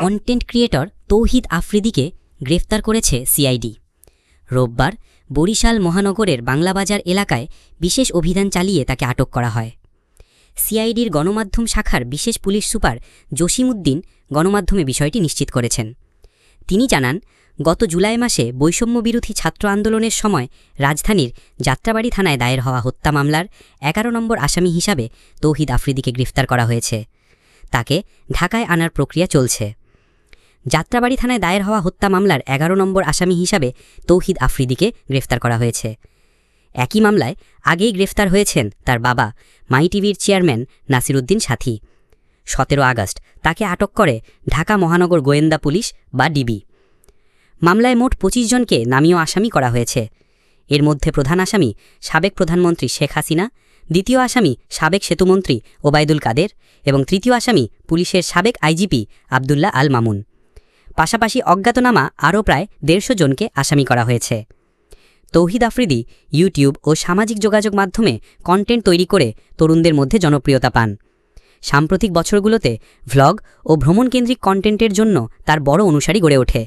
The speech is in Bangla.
কন্টেন্ট ক্রিয়েটর তৌহিদ আফ্রিদিকে গ্রেফতার করেছে সিআইডি রোববার বরিশাল মহানগরের বাংলাবাজার এলাকায় বিশেষ অভিযান চালিয়ে তাকে আটক করা হয়। সিআইডির গণমাধ্যম শাখার বিশেষ পুলিশ সুপার জসিমউদ্দিন গণমাধ্যমে বিষয়টি নিশ্চিত করেছেন। তিনি জানান, গত জুলাই মাসে বৈষম্যবিরোধী ছাত্র আন্দোলনের সময় রাজধানীর যাত্রাবাড়ি থানায় দায়ের হওয়া হত্যা মামলার এগারো নম্বর আসামি হিসাবে তৌহিদ আফ্রিদিকে গ্রেফতার করা হয়েছে। তাকে ঢাকায় আনার প্রক্রিয়া চলছে। যাত্রাবাড়ি থানায় দায়ের হওয়া হত্যা মামলার এগারো নম্বর আসামি হিসাবে তৌহিদ আফ্রিদিকে গ্রেফতার করা হয়েছে। একই মামলায় আগেই গ্রেফতার হয়েছেন তার বাবা, মাই টিভির চেয়ারম্যান নাসিরুদ্দিন সাথী। সতেরো আগস্ট। তাকে আটক করে ঢাকা মহানগর গোয়েন্দা পুলিশ বা ডিবি। মামলায় মোট পঁচিশ জনকে নামীয় আসামি করা হয়েছে। এর মধ্যে প্রধান আসামি সাবেক প্রধানমন্ত্রী শেখ হাসিনা, দ্বিতীয় আসামি সাবেক সেতুমন্ত্রী ওবায়দুল কাদের এবং তৃতীয় আসামি পুলিশের সাবেক আইজিপি আবদুল্লাহ আল মামুন। পাশাপাশি অজ্ঞাতনামা আরও প্রায় দেড়শো জনকে আসামি করা হয়েছে। তৌহিদ আফ্রিদি, ইউটিউব ও সামাজিক যোগাযোগ মাধ্যমে কন্টেন্ট তৈরি করে তরুণদের মধ্যে জনপ্রিয়তা পান। সাম্প্রতিক বছরগুলোতে ভ্লগ ও ভ্রমণকেন্দ্রিক কন্টেন্টের জন্য তার বড় অনুসারী গড়ে ওঠে।